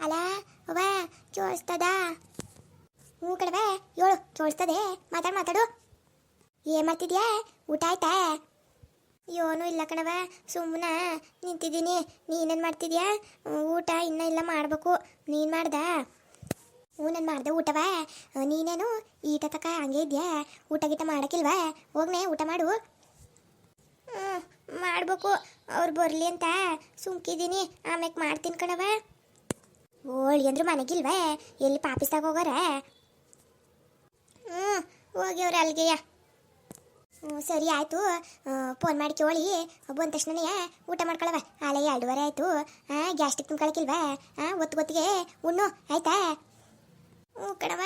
ಅಲ್ಲ ಅವ್ವ ಕೇಳಿಸ್ತದ ಹ್ಞೂ ಕಡವೆ ಏಳು ಕೇಳಿಸ್ತದೆ ಮಾತಾಡು ಮಾತಾಡು. ಏನ್ ಮಾಡ್ತಿದ್ಯಾ? ಊಟ ಆಯ್ತಾ? ಏನೂ ಇಲ್ಲ ಕಣವ ಸುಮ್ಮನೆ ನಿಂತಿದ್ದೀನಿ. ನೀನೇನು ಮಾಡ್ತಿದ್ಯಾ? ಊಟ ಇನ್ನ ಇಲ್ಲ, ಮಾಡಬೇಕು. ನೀನು ಮಾಡ್ದ? ಹ್ಞೂ, ನಾನು ಮಾಡ್ದೆ. ಊಟವ? ನೀನೇನು ಈಟ ತಕ ಹಂಗೆ ಇದೆಯಾ? ಊಟ ಗೀಟ ಮಾಡೋಕ್ಕಿಲ್ವಾ? ಹೋಗ್ನೆ, ಊಟ ಮಾಡು. ಹ್ಞೂ, ಮಾಡಬೇಕು. ಅವ್ರು ಬರಲಿ ಅಂತ ಸುಮ್ಕಿದ್ದೀನಿ. ಆಮ್ಯಾಕೆ ಮಾಡ್ತೀನಿ ಕಣವ ಮನೆಗೆ ಮನೆಗಿಲ್ವೇ? ಎಲ್ಲಿ ಪಾಪಿಸ್ದಾಗ ಹೋಗೋರ? ಹ್ಞೂ ಅವ್ರ ಅಲ್ಲಿಗೆಯ ಹ್ಞೂ, ಸರಿ ಆಯಿತು. ಫೋನ್ ಮಾಡಿ ಕೇಳಿ. ಬಂದ ತಕ್ಷಣನೇ ಊಟ ಮಾಡ್ಕೊಳವ. ಆಲೆ ಎರಡುವರೆ ಆಯಿತು. ಹಾಂ ಗ್ಯಾಸ್ಟಿಕ್ ತುಂಬ್ಕೊಳಕಿಲ್ವಾ? ಹಾಂ ಒತ್ತು ಗೊತ್ತಿಗೆ ಉಣ್ಣು, ಆಯ್ತಾ? ಹ್ಞೂ ಕಣವ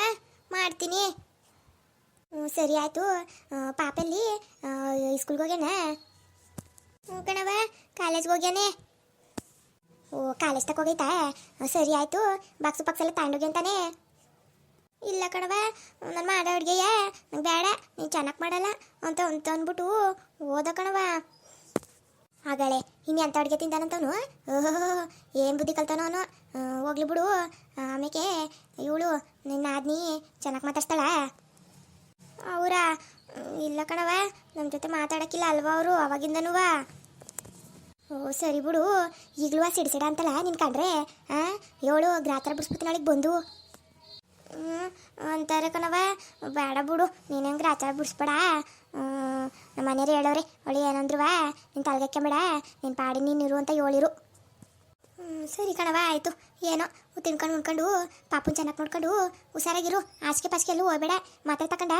ಮಾಡ್ತೀನಿ. ಹ್ಞೂ, ಸರಿ ಆಯಿತು. ಪಾಪಲ್ಲಿ ಸ್ಕೂಲ್ಗೆ ಹೋಗ್ಯಾನ? ಹ್ಞೂ ಕಣವ ಕಾಲೇಜ್ಗೆ ಹೋಗ್ಯಾನೆ. ಓ, ಕಾಲೇಜ್ ತಕ ಹೋಗೈತಾ? ಸರಿ ಆಯಿತು. ಬಾಕ್ಸು ಎಲ್ಲ ತಗೊಂಡೋಗಿ ಅಂತಾನೆ. ಇಲ್ಲ ಕಣವ ನಾನು ಮಾಡೋ ಅಡುಗೆಯ. ನಂಗೆ ಬೇಡ, ನೀನು ಚೆನ್ನಾಗಿ ಮಾಡಲ್ಲ ಅಂತ ಅಂತ ಅಂದ್ಬಿಟ್ಟು ಓದ ಕಣವ ಆಗಳೆ ಇನ್ನು ಎಂಥ ಅಡುಗೆ ತಿಂತಾನಂತವನು ಓಹೋ, ಏನು ಬುದ್ಧಿ ಕಲ್ತಾನೋ ಅವನು? ಹೋಗ್ಲಿ ಬಿಡು. ಆಮೇಲೆ ಇವಳು ನಿನ್ನ ಆದ್ನಿ ಚೆನ್ನಾಗಿ ಮಾತಾಡ್ತಾಳ ಅವರ? ಇಲ್ಲ ಕಣವ ನಮ್ಮ ಜೊತೆ ಮಾತಾಡೋಕ್ಕಿಲ್ಲ ಅಲ್ವಾ ಅವರು ಅವಾಗಿಂದನೂ ಓ, ಸರಿ ಬಿಡು. ಈಗಲೂ ಸಿಡಿಸಿಡ ಅಂತಲ್ಲ ನಿನ್ ಕಂಡ್ರೆ? ಹಾಂ ಏಳು ಗ್ರಾತರ ಬಿಡಿಸ್ಬಿಡ್ತೀನಿ ಬಂದು. ಹ್ಞೂ ಅಂತಾರೆ ಕಣವ ಬೇಡ ಬಿಡು ನೀನು ಗ್ರಾತರ ಬಿಡಿಸ್ಬೇಡ. ನಮ್ಮ ಮನೆಯವ್ರು ಹೇಳೋರೆ, ಅವಳು ಏನಂದ್ರುವ? ನೀನು ತಲೆಗೆಕ್ಕೆಬೇಡ ನಿನ್ನ ಪಾಡಿ ನೀನು ಇರು ಅಂತ ಹೇಳಿರು. ಸರಿ ಕಣವ ಆಯಿತು. ಏನೋ, ತಿನ್ಕೊಂಡು ಉಣ್ಕೊಂಡು, ಪಾಪುನ ಚೆನ್ನಾಗಿ ನೋಡ್ಕೊಂಡು ಹುಷಾರಾಗಿರು. ಆಚೆಗೆ ಪಾಸಿಗೆ ಎಲ್ಲೂ ಹೋಗ್ಬೇಡ. ಮಾತ್ರೆ ತಕೊಂಡ?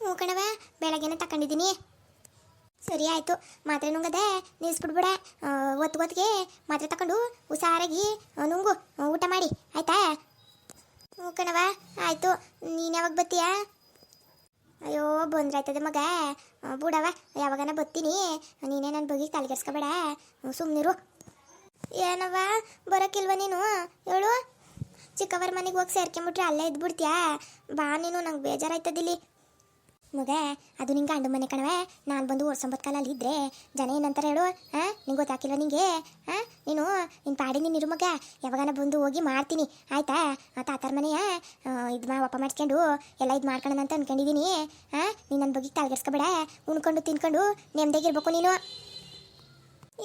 ಹ್ಞೂ ಕಣವ ಬೆಳಗ್ಗೆನೇ ತಕೊಂಡಿದ್ದೀನಿ. ಸರಿ ಆಯಿತು, ಮಾತ್ರೆ ನುಂಗದೆ ನಿಲ್ಲಿಸ್ಬಿಡ್ಬೇಡ ಒತ್ತು ಒತ್ತಿಗೆ ಮಾತ್ರೆ ತಗೊಂಡು ಹುಷಾರಾಗಿ ನುಂಗು ಊಟ ಮಾಡಿ, ಆಯ್ತಾ? ಹ್ಞೂ ಕಣವ ಆಯಿತು. ನೀನು ಯಾವಾಗ ಬತ್ತೀಯ ಅಯ್ಯೋ, ಬಂದ್ರಾಯ್ತದೆ ಮಗ. ಬೂಡವ ಯಾವಾಗನ ಬತ್ತೀನಿ ನೀನೇ ನನ್ನ ಬಗ್ಗೆ ತಲೆಗೆಡ್ಸ್ಕೊಬೇಡ ಸುಮ್ಮನಿರು ಏನವ ಬರೋಕಿಲ್ವ ನೀನು? ಹೇಳು. ಚಿಕ್ಕವರ ಮನೆಗೆ ಹೋಗಿ ಸೇರ್ಕೊಂಬಿಟ್ರೆ ಅಲ್ಲೇ ಇದ್ಬಿಡ್ತೀಯಾ? ಬಾ ನೀನು, ನಂಗೆ ಬೇಜಾರಾಯ್ತದಿಲ್ಲಿ. ಮಗ, ಅದು ನಿಂಗೆ ಗಂಡು ಮನೆ ಕಣವೆ ನಾನು ಬಂದು ಓಡ್ಸೊಂಬತ್ತು ಕಾಲಲ್ಲಿ ಇದ್ರೆ ಜನ ಏನಂತಾರೆ ಹೇಳು ಹಾಂ ನಿಂಗೆ ಗೊತ್ತಾಕಿಲ್ವ ನಿಂಗೆ? ಹಾಂ ನೀನು ನಿನ್ನ ಪಾಡಿ ನೀನು ಇರು ಮಗ. ಯಾವಾಗನ ಬಂದು ಹೋಗಿ ಮಾಡ್ತೀನಿ. ಆಯ್ತಾ? ತಾತರ ಮನೆಯ ಇದು ಮಾ ಒಪ್ಪ ಮಾಡಿಸ್ಕೊಂಡು, ಎಲ್ಲ ಇದು ಮಾಡ್ಕೊಳ್ಳೋಣ ಅಂತ ಅನ್ಕೊಂಡಿದ್ದೀನಿ ಹಾಂ ನೀನು ನನ್ನ ಬಗ್ಗೆ ತಲೆಗೆಡ್ಸ್ಕೊಬೇಡ ಉಣ್ಕೊಂಡು, ತಿನ್ಕೊಂಡು ನೆಮ್ಮದಿಯಾಗಿರ್ಬೇಕು ನೀನು.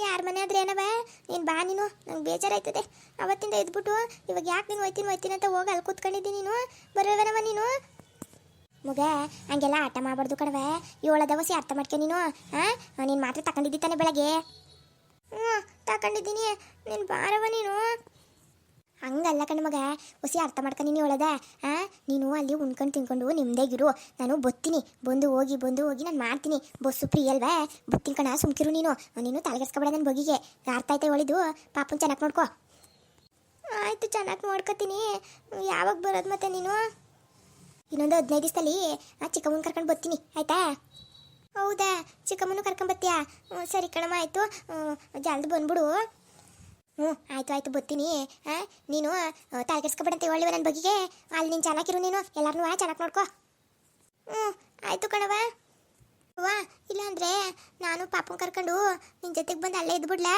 ಯಾರ ಮನೆ ಆದ್ರೆ ಏನವ ನೀನು ಬಾ ನೀನು. ನಂಗೆ ಬೇಜಾರಾಯ್ತದೆ. ಅವತ್ತಿಂದ ಇದ್ಬಿಟ್ಟು ಇವಾಗ ಯಾಕೆ ನೀನು ಹೋಯ್ತೀನಿ ಒಯ್ತೀನಿ ಅಂತ ಹೋಗಿ ಅಲ್ಲಿ ಕೂತ್ಕೊಂಡಿದ್ದೀನಿ ನೀನು. ಬರೋವನವ ನೀನು? ಮಗ, ಹಂಗೆಲ್ಲ ಆಟ ಮಾಡಬಾರ್ದು ಕಣವೆ ಏಳು ದವಸಿ ಅರ್ಥ ಮಾಡ್ಕೊ ನೀನು ಹಾಂ ನೀನು ಮಾತ್ರ ತಗೊಂಡಿದ್ದಿ ತಾನೆ ಬೆಳಗ್ಗೆ. ಹ್ಞೂ ತಗೊಂಡಿದ್ದೀನಿ ನೀನು ಬಾರವ ನೀನು. ಹಂಗಲ್ಲ ಕಣ ಮಗ, ಹುಸಿ ಅರ್ಥ ಮಾಡ್ಕೊ ನೀನು ಹೇಳದ ಹಾಂ ನೀನು ಅಲ್ಲಿ ಉಣ್ಕೊಂಡು ತಿನ್ಕೊಂಡು ನಿಮ್ದಾಗಿರು ನಾನು ಬತ್ತೀನಿ. ಬಂದು ಹೋಗಿ ಬಂದು ಹೋಗಿ ನಾನು ಮಾಡ್ತೀನಿ. ಬಸ್ಸು ಫ್ರೀ ಅಲ್ವೇ? ಬುತ್ತಿನ ಕಣ, ಸುಮ್ಕಿರು ನೀನು. ನೀನು ತಲೆಗೆಸ್ಕೊಬೇಡ ನನ್ನ ಬಗೆಗೆ. ಅರ್ಥ ಆಯ್ತಾ ಹೇಳಿದ್ದು ಪಾಪನ ಚೆನ್ನಾಗಿ ನೋಡ್ಕೊ. ಆಯಿತು, ಚೆನ್ನಾಗಿ ನೋಡ್ಕೊತೀನಿ. ಯಾವಾಗ ಬರೋದು ಮತ್ತೆ ನೀನು? ಇನ್ನೊಂದು ಹದಿನೈದು ದಿವಸದಲ್ಲಿ ಚಿಕ್ಕಮ್ಮನ ಕರ್ಕೊಂಡು ಬರ್ತೀನಿ, ಆಯ್ತಾ? ಹೌದಾ? ಚಿಕ್ಕಮ್ಮನ ಹ್ಞೂ ಸರಿ ಕಣಮ್ಮ, ಆಯಿತು. ಜಲ್ದಿ ಬಂದ್ಬಿಡು. ಹ್ಞೂ ಆಯಿತು ಆಯಿತು, ಬರ್ತೀನಿ. ಹಾಂ, ನೀನು ಅಂತ ಹೇಳಿವ ನನ್ನ ಬಗೆಗೆ ಅಲ್ಲಿ ನೀನು ಚೆನ್ನಾಗಿರು ನೀನು ಎಲ್ಲರನ್ನೂ ಚೆನ್ನಾಗಿ ನೋಡ್ಕೊ. ಹ್ಞೂ ಆಯಿತು ಕಣವ ವಾ ಇಲ್ಲಾಂದರೆ ನಾನು ಪಾಪನ ಕರ್ಕೊಂಡು ನಿನ್ನ ಜೊತೆಗೆ ಬಂದು ಅಲ್ಲೇ ಇದ್ಬಿಡ್ಲಾ?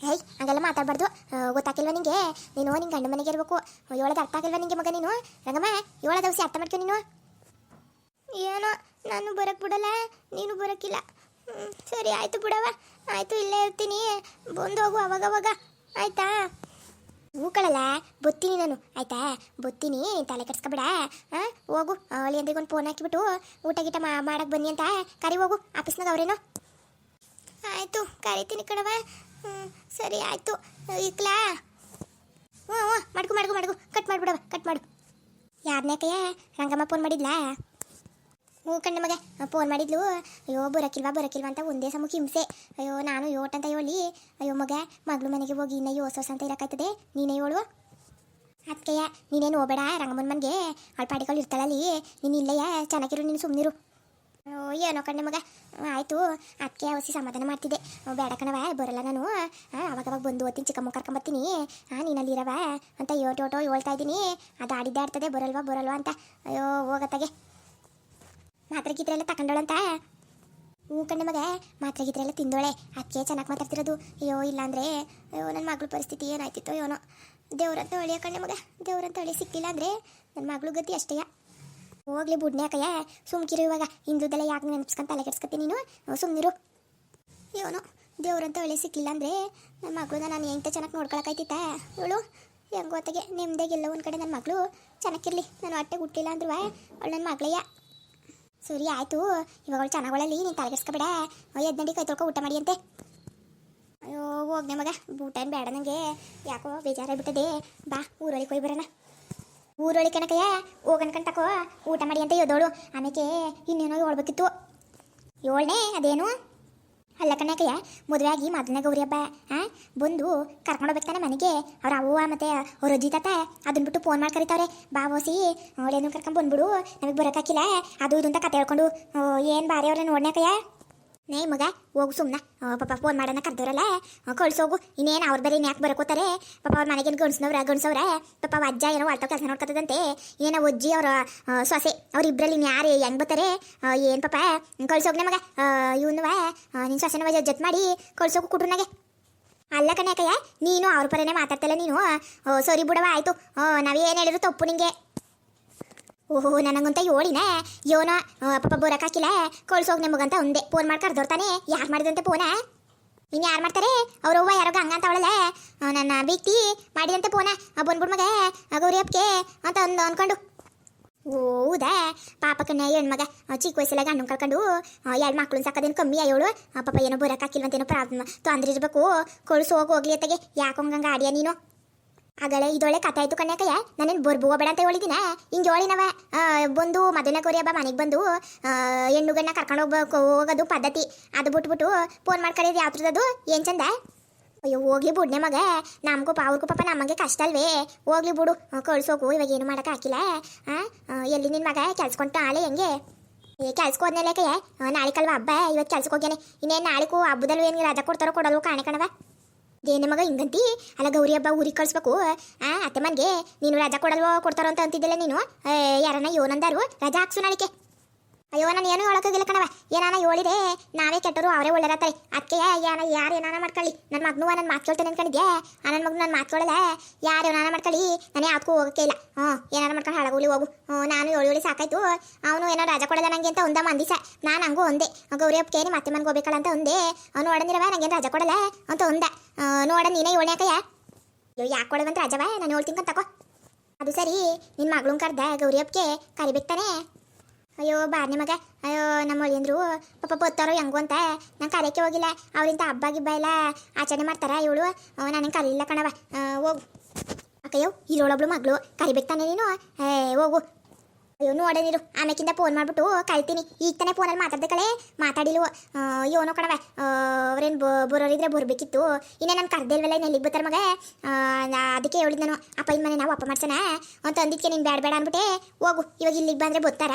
ಹೇಯ್, ಹಂಗೆಲ್ಲ ಮಾತಾಡ್ಬಾರ್ದು. ಗೊತ್ತಾಗಿಲ್ವ ನಿಂಗೆ? ನೀನು ನಿಂಗೆ ಗಂಡ ಮನೆಗೆ ಇರಬೇಕು. ಏಳದ ಅರ್ಥ ಆಗಿಲ್ವ ನಿಂಗೆ ಮಗ ನೀನು? ರಂಗಮ್ಮ, ಏಳದ ದಿವಸ ಅರ್ಥ ಮಾಡ್ಕೊ ನೀನು? ಏನೋ, ನಾನು ಬರಕ್ ಬಿಡಲ್ಲ. ನೀನು ಬರೋಕ್ಕಿಲ್ಲ ಸರಿ, ಆಯ್ತು ಬಿಡವ ಆಯ್ತು, ಇಲ್ಲೇ ಇರ್ತೀನಿ. ಬಂದು ಹೋಗು ಅವಾಗವಾಗ ಅವಾಗ. ಆಯ್ತಾ? ಹೂಗಳಲ್ಲ, ಬತ್ತೀನಿ ನಾನು. ಆಯ್ತಾ? ಬತ್ತೀನಿ, ತಲೆ ಕೆಡ್ಸ್ಕೊಬೇಡ. ಹಾಂ ಹೋಗು. ಅವಳಿ ಒಂದು ಫೋನ್ ಹಾಕಿಬಿಟ್ಟು ಊಟ ಗೀಟ ಮಾ- ಮಾಡಕ್ ಬನ್ನಿ ಅಂತ. ಕರಿ ಹೋಗು, ಆಫೀಸ್ನಾಗ ಅವ್ರೇನೋ? ಆಯಿತು, ಕರಿತೀನಿ ಕಣವ ಸರಿ, ಆಯಿತು. ಇಕ್ಲಾ ಹ್ಞೂ ಹ್ಞೂ. ಮಾಡ್ಕೊ ಮಾಡ್ಕು ಮಾಡ್ಕು ಕಟ್ ಮಾಡ್ಬಿಡವ ಕಟ್ ಮಾಡು. ಯಾರನೇ ಕೈಯ ರಂಗಮ್ಮ ಫೋನ್ ಮಾಡಿದ್ಲಾ? ಹ್ಞೂ ಕಣ್ಣ ಮಗ ಫೋನ್ ಮಾಡಿದ್ಲು. ಅಯ್ಯೋ, ಬರೋಕಿಲ್ವಾ ಬರೋಕಿಲ್ವಾ ಅಂತ ಒಂದೇ ಸಮಕ್ಕೆ ಹಿಂಸೆ ಅಯ್ಯೋ, ನಾನು ಯೋಟ್ ಅಂತ ಹೇಳಿ, ಅಯ್ಯೋ ಮಗ, ಮಗಳು ಮನೆಗೆ ಹೋಗಿ ಇನ್ನ ಹೊಸ ಅಂತ ಇರೋಕ್ಕಾಯ್ತದೆ ನೀನೇ ಹೇಳು ಅದಕ್ಕೆಯ ನೀನೇನು ಹೋಗಬೇಡ, ರಂಗಮ್ಮನ ಮನೆಗೆ. ಅಳ್ಪಾಡಿಗಳು ಇರ್ತಾಳಲ್ಲಿ. ನೀನು ಇಲ್ಲಯ್ಯ, ಚೆನ್ನಾಗಿರು, ನೀನು ಸುಮ್ಮನಿರು ಏನೋ ಕಣ್ಣೆ ಮಗ ಆಯ್ತು. ಅದಕ್ಕೆ ಅವಸಿ ಸಮಾಧಾನ ಮಾಡ್ತಿದ್ದೆ. ಬೇಡ ಕಣವ ಬರಲ್ಲ ನಾನು. ಆ, ಅವಾಗ ಅವಾಗ ಬಂದು ಓದ್ತೀನಿ ಚಿಕ್ಕಮ್ಮ ಕರ್ಕೊಂಬರ್ತೀನಿ ಹಾಂ ನೀನಲ್ಲಿ ಇರವ ಅಂತ ಯೋಟೋಟೋ ಯೋಟೋ ಹೇಳ್ತಾ ಇದ್ದೀನಿ. ಅದು ಆಡಿದ್ದೇ ಆಡ್ತದೆ ಬರಲ್ವಾ ಬರಲ್ವಾ ಅಂತ. ಅಯ್ಯೋ ಹೋಗತ್ತಾಗೆ. ಮಾತ್ರೆ ಗೀತ್ರೆ ಎಲ್ಲ ತಗೊಂಡೋಳಂತ ಹ್ಞೂ ಕಣ್ಣೆ ಮಗ ಮಾತ್ರೆ ಗೀತ್ರೆ ಎಲ್ಲ ತಿಂದೋಳೆ. ಅದಕ್ಕೆ ಚೆನ್ನಾಗಿ ಮಾತಾಡ್ತಿರೋದು. ಅಯ್ಯೋ ಇಲ್ಲಾಂದ್ರೆ ಅಯ್ಯೋ ನನ್ನ ಮಗಳ ಪರಿಸ್ಥಿತಿ ಏನಾಯ್ತಿತ್ತು ಏನೋ. ದೇವ್ರಂತ ಹೊಳೆಯ ಕಣ್ಣೆ ಮಗ ದೇವ್ರಂತ ಒಳ್ಳೆ ಸಿಕ್ಕಿಲ್ಲ ಅಂದರೆ ನನ್ನ ಮಗಳು ಗತಿ ಅಷ್ಟೇಯ ಹೋಗ್ಲಿ ಬುಡ್ನೆ ಯಾಕಯ್ಯ ಸುಮ್ಕಿರು ಇವಾಗ. ಹಿಂದುದೆಲ್ಲ ಯಾಕೆ ನೆನಪಿಸ್ಕೊಂತ ತಲೆ ಕೆಡ್ಸ್ಕತ್ತೀನಿ ನೀನು? ಸುಮ್ಮನಿರು ಏನೋ, ದೇವ್ರಂತ ಒಳ್ಳೆ ಸಿಕ್ಕಿಲ್ಲ ಅಂದರೆ ನನ್ನ ಮಗಳನ್ನ ನಾನು ಹೆಂಗೆ ಚೆನ್ನಾಗಿ ನೋಡ್ಕೊಳಕೈತಿತ್ತ ಇವಳು ಹೆಂಗೋ ಹೊತ್ತಿಗೆ ನೆಮ್ಮದಿಯಾಗಿಲ್ಲ ಒಂದು ಕಡೆ ನನ್ನ ಮಗಳು ಚೆನ್ನಾಗಿರ್ಲಿ. ನಾನು ಹೊಟ್ಟೆ ಹುಟ್ಟಿಲ್ಲ ಅಂದ್ರೂ ಅವಳು ನನ್ನ ಮಗಳಯ್ಯ. ಸರಿ, ಆಯಿತು. ಇವಾಗ ಅವಳು ಚೆನ್ನಾಗೊಳಲಿ ನೀನು ತಲೆಗೆಡ್ಸ್ಕೊಬೇಡ ಎದ್ನಡಿ ಕೈ ತೊಳ್ಕೊ ಊಟ ಮಾಡಿ ಅಂತೆ. ಅಯ್ಯೋ, ಹೋಗ್ನೆ ಮಗ. ಊಟ ಬೇಡ ನನಗೆ ಯಾಕೋ ಬೇಜಾರಾಗ್ಬಿಟ್ಟದೆ. ಬಾ, ಊರೊಳಗೆ ಹೋಗಿ ಬರೋಣ. ಊರೊಳಗೆ ಕಣಕಯ್ಯ ಹೋಗನ್ಕಂತಕೋ ಊಟ ಮಾಡಿ ಅಂತ ಯೋದೋಳು ಆಮೇಲೆ ಇನ್ನೇನೋ ಹೇಳ್ಬೇಕಿತ್ತು. ಏಳನೇ, ಅದೇನು? ಅಲ್ಲ ಕಣಕಯ್ಯ ಮದುವೆ ಆಗಿ ಮೊದಲನೇ ಗೌರಿ ಹಬ್ಬ. ಆ, ಬಂದು ಕರ್ಕೊಂಡು ತಾನೆ ಮನೆಗೆ. ಅವ್ರ ಅವ್ವ ಮತ್ತೆ ಅವ್ರ ಅಜ್ಜಿ ತಾತ ಅದನ್ನ ಬಿಟ್ಟು ಫೋನ್ ಮಾಡಿ ಕರಿತಾವ್ರೆ. ಬಾ ಓಸಿ ಅವಳೇನು ಕರ್ಕೊಂಡು ಬಂದ್ಬಿಡು, ನಮಗೆ ಬರೋಕ್ಕಾಕಿಲ್ಲ ಅದು ಇದು ಅಂತ ಕತೆ ಹೇಳ್ಕೊಂಡು ಏನು ಬಾರಿ ಅವ್ರೆ ನೋಡ್ನಾಕಯ್ಯ ನೇ ಮಗ, ಹೋಗು ಸುಮ್ಮನೆ ಪಾಪ ಫೋನ್ ಮಾಡೋಣ ಕರ್ದವ್ರಲ್ಲ. ಕಳ್ಸೋಗು. ಇನ್ನೇನು ಅವ್ರ ಬರೀ ಯಾಕೆ ಬರ್ಕೋತಾರೆ. ಪಾಪ ಅವ್ರ ಮನೆಗೇನು ಗಂಡ್ಸ್ನವ್ರ ಗಣಸವ್ರ ಪಾಪ ಅಜ್ಜ ಏನೋ ಹೊಲ್ತಾವ ಕೆಲಸ ನೋಡ್ಕೊತದಂತೆ. ಏನೋ ಅಜ್ಜಿ ಅವ್ರ ಸೊಸೆ. ಅವ್ರ ಇಬ್ಬರಲ್ಲಿ ಯಾರು ಹೆಂಗ್ ಬರ್ತಾರೆ? ಏನು ಪಾಪ? ಕಳ್ಸೋಗ್ನೆ ಮಗ. ಇವನುವ ನಿನ್ನ ಸೊಸೆನ ಜೊತೆ ಮಾಡಿ. ಕಳ್ಸೋಗು ಕುಟ್ರನಾಗೆ. ಅಲ್ಲ ಕಣ್ಯಾಕಯ್ಯ, ನೀನು ಅವ್ರ ಪರನೇ ಮಾತಾಡ್ತಲ್ಲ ನೀನು. ಸರಿ ಬಿಡವ ಆಯಿತು. ನಾವೇನು ಹೇಳಿದ್ರು ತಪ್ಪು ನಿಂಗೆ. ಓಹೋ ನನಗಂತ ಯೋಳಿನ? ಯೋನ ಪಾಪ ಬರೋಕ್ಕಾಕಿಲ್ಲ ಕಳ್ಸೋಗ್ ನಿಮಗಂತ ಒಂದೇ. ಫೋನ್ ಮಾಡಿ ಕರ್ದೋರ್ತಾನೆ. ಯಾರು ಮಾಡಿದಂತೆ ಫೋನ? ಇನ್ನು ಯಾರು ಮಾಡ್ತಾರೆ? ಅವ್ರವ್ವ ಯಾರೋ ಗಂಗ ಅಂತ ಅವಳಲ್ಲ? ನನ್ನ ಬೀಕ್ತಿ ಮಾಡಿದಂತೆ ಫೋನ. ಬಂದ್ಬಿಡ್ ಮಗ ಗೌರಿ ಹಬ್ಕೆ ಅಂತ ಅಂದು ಅನ್ಕೊಂಡು. ಓ, ಹೌದಾ? ಪಾಪ ಕಣ್ಣ ಹೆಣ್ಮಗ ಮಗ ಚಿಕ್ಕ ವಯಸ್ಸಲ್ಲ ಗಂಡು ಕಳ್ಕೊಂಡು ಎರಡು ಮಕ್ಕಳು ಸಾಕೋದೇನು ಕಮ್ಮಿ ಆಯೋಳು? ಪಾಪ ಏನೋ ಬರೋಕ್ಕಾಕಿಲ್ವಂತೇನೋ ಪ್ರಾಬ್ಲಮ್. ತೊಂದ್ರೆ ಇರಬೇಕು ಕಳ್ಸು ಹೋಗಿ ಹೋಗ್ಲಿ ಅತ್ತಗೆ. ಯಾಕೆ ಹಂಗಂಗೆ ನೀನು? ಆಗಲೇ ಇದೊಳ್ಳೆ ಕಥೆ ಆಯ್ತು ಕಣ್ಯಾಕಯ್ಯ ನಾನೇನು ಬರ್ಬುವ ಬೇಡ ಅಂತ ಹೇಳಿದಿನ? ಹಿಂಗೆ ಹೇಳಿನವ. ಬಂದು ಮದುವೆ ಕೋರಿ ಹಬ್ಬ ಮನೆಗೆ ಬಂದು ಆ, ಹೆಣ್ಣುಗಣ್ಣ ಕರ್ಕೊಂಡು ಹೋಗ್ಬೇಕು ಹೋಗೋದು ಪದ್ಧತಿ. ಅದು ಬಿಟ್ಬಿಟ್ಟು ಫೋನ್ ಮಾಡ್ಕೊಂಡಿದ್ದು ಅದು ಏನ್ ಚಂದ? ಅಯ್ಯೋ ಹೋಗ್ಲಿ ಬಿಡ್ನೆ ಮಗ. ನಮಗೂ ಅವ್ರಿಗೂ ಪಾಪ ನಮಗೆ ಕಷ್ಟ ಅಲ್ವೇ. ಹೋಗ್ಲಿ ಬಿಡು. ಕಳ್ಸೋಕು. ಇವಾಗ ಏನು ಮಾಡಕ್ಕೆ ಹಾಕಿಲ್ಲ. ಎಲ್ಲಿ ನಿನ್ನ ಮಗ? ಕೆಲ್ಸ್ಕೊಂತ ನಾಳೆ ಹೆಂಗೆ? ಏ ಕೆಲ್ಸಕ್ಕೆ ಹೋದ್ಮೇಲೆ ನಾಳೆ ಕಲ್ವ ಹಬ್ಬ? ಇವತ್ತು ಕೆಲ್ಸಕ್ಕೆ ಹೋಗ್ಯಾನೆ. ಇನ್ನೇನು ನಾಳೆಗೂ ಹಬ್ಬದಲ್ಲೂ ಏನು ರಜಾ ಕೊಡ್ತಾರೋ ಕೊಡೋದು ಕಾಣೆ ಕಣವ ದೇನೆ ಮಗ ಹಿಂಗಂತಿ? ಅಲ್ಲ ಗೌರಿ ಹಬ್ಬ ಊರಿಗೆ ಕಳಿಸ್ಬೇಕು. ಆ ಅತ್ತೆ ಮನ್ಗೆ ನೀನು ರಜಾ ಕೊಡಲ್ವೋ ಕೊಡ್ತಾರೋ ಅಂತ ಅಂತಿದ್ದಿಲ್ಲ ನೀನು? ಯಾರನ್ನ? ಯೋನಂದಾರು ರಜಾ ಹಾಕ್ಸು ನಾಳಿಕೆ. ಅಯ್ಯೋ, ನಾನು ಏನೂ ಹೇಳೋಕ್ಕಾಗಿಲ್ಲ ಕಣವ ಏನಾನ ಹೇಳಿದೆ ನಾವೇ ಕೆಟ್ಟರು, ಅವರೇ ಒಳ್ಳೆದಾತಾರೆ ಅದಕ್ಕೆ ಏನ ಯಾರು ಏನಾನ ಮಾಡ್ಕೊಳ್ಳಿ. ನನ್ನ ಮಗನು ನನ್ನ ಮಾತು ಕೇಳ್ತೇನೆ ಅನ್ಕೊಂಡಿದ್ಯೆ? ಆ ನನ್ನ ಮಗನ ನಾನು ಮಾತು ಕೇಳಲ್ಲ. ಯಾರು ಏನಾನ ಮಾಡ್ಕೊಳ್ಳಿ. ನಾನು ಯಾವ್ದಕ್ಕೂ ಹೋಗೋಕೆ ಇಲ್ಲ. ಹ್ಞೂ ಏನಾರ ಮಾಡ್ಕೊಂಡು ಹಾಳಾಗೋಲಿ ಹೋಗು. ಹ್ಞೂ, ನಾನು ಏಳು ಹೇಳಿ ಸಾಕಾಯ್ತು. ಅವನು ಏನೋ ರಾಜ ಕೊಡಲ್ಲ ನನಗೆ ಅಂತ ಒಂದ ಮಂದಿಸ. ನಾನು ಹಂಗೂ ಒಂದೆ. ಗೌರಿ ಹಬ್ಬಕ್ಕೆ ಮತ್ತೆ ಮನೆಗೆ ಅಂತ ಒಂದೇ. ಅವನು ನೋಡಂದಿರವ ನನಗೇನು ರಾಜ ಕೊಡಲ್ಲ ಅಂತ ಒಂದ. ನೋಡ ನೀನೇ ಏಳ್ನ್ಯಾಕಯ್ಯ ಅಯ್ಯೋ, ಯಾಕೆ ಕೊಡವಂತ ರಾಜವ ನಾನು ಹೇಳ್ತೀನಿ ತಕೋ. ಅದು ಸರಿ ನಿನ್ನ ಮಗಳನ್ನ ಕರ್ದ ಗೌರಿ ಹಬ್ಬಕ್ಕೆ ಕರಿಬೇಕು ತಾನೇ? ಅಯ್ಯೋ ಬಾರ್ನಿ ಮಗ ಅಯ್ಯೋ, ನಮ್ಮ ಒಳಿಯಂದ್ರು ಪಾಪ ಬತ್ತಾರೋ ಹೆಂಗು ಅಂತ. ನಂಗೆ ಕರೆಯೋಕೆ ಹೋಗಿಲ್ಲ. ಅವರಿಂದ ಹಬ್ಬ ಗಿಬ್ಬ ಎಲ್ಲ ಆಚರಣೆ ಮಾಡ್ತಾರ ಇವಳು. ನನಗೆ ಕರೀಲಿಲ್ಲ ಕಣವ ಹೋಗು. ಅಕ್ಕಯ್ಯೋ ಇರೋಳೊಬ್ಳು ಮಗಳು. ಕರಿಬೇಕು ತಾನೆ ನೀನು. ಏ, ಹೋಗು. ಅಯ್ಯೋ, ನೋಡೆ ನೀರು ಆಮೇಕಿಂದ ಫೋನ್ ಮಾಡ್ಬಿಟ್ಟು ಕಾಯ್ತೀನಿ ಈಗ ತಾನೇ ಫೋನಲ್ಲಿ ಮಾತಾಡ್ದೆ ಕಳೆ ಮಾತಾಡಿಲ್ವ. ಯೋನೋ ಕಣವ ಅವ್ರೇನು ಬರೋರಿದ್ರೆ ಬರಬೇಕಿತ್ತು. ಇನ್ನೇ ನಾನು ಕರ್ದೇಲ್ವಲ್ಲ ಇನ್ನು ಎಲ್ಲಿಗೆ ಬರ್ತಾರೆ ಮಗ? ಅದಕ್ಕೆ ಹೇಳಿದ್ ನಾನು. ಅಪ್ಪ ಇನ್ ಮನೆ ನಾವು ಅಪ್ಪ ಮಾಡ್ಸೋಣ. ಅಂತ ಅಂದಿದ್ಕೆ ನೀನು ಬೇಡ ಬೇಡ ಅಂದ್ಬಿಟ್ಟೆ. ಹೋಗು. ಇವಾಗ ಇಲ್ಲಿಗೆ ಬಂದರೆ ಬರ್ತಾರ.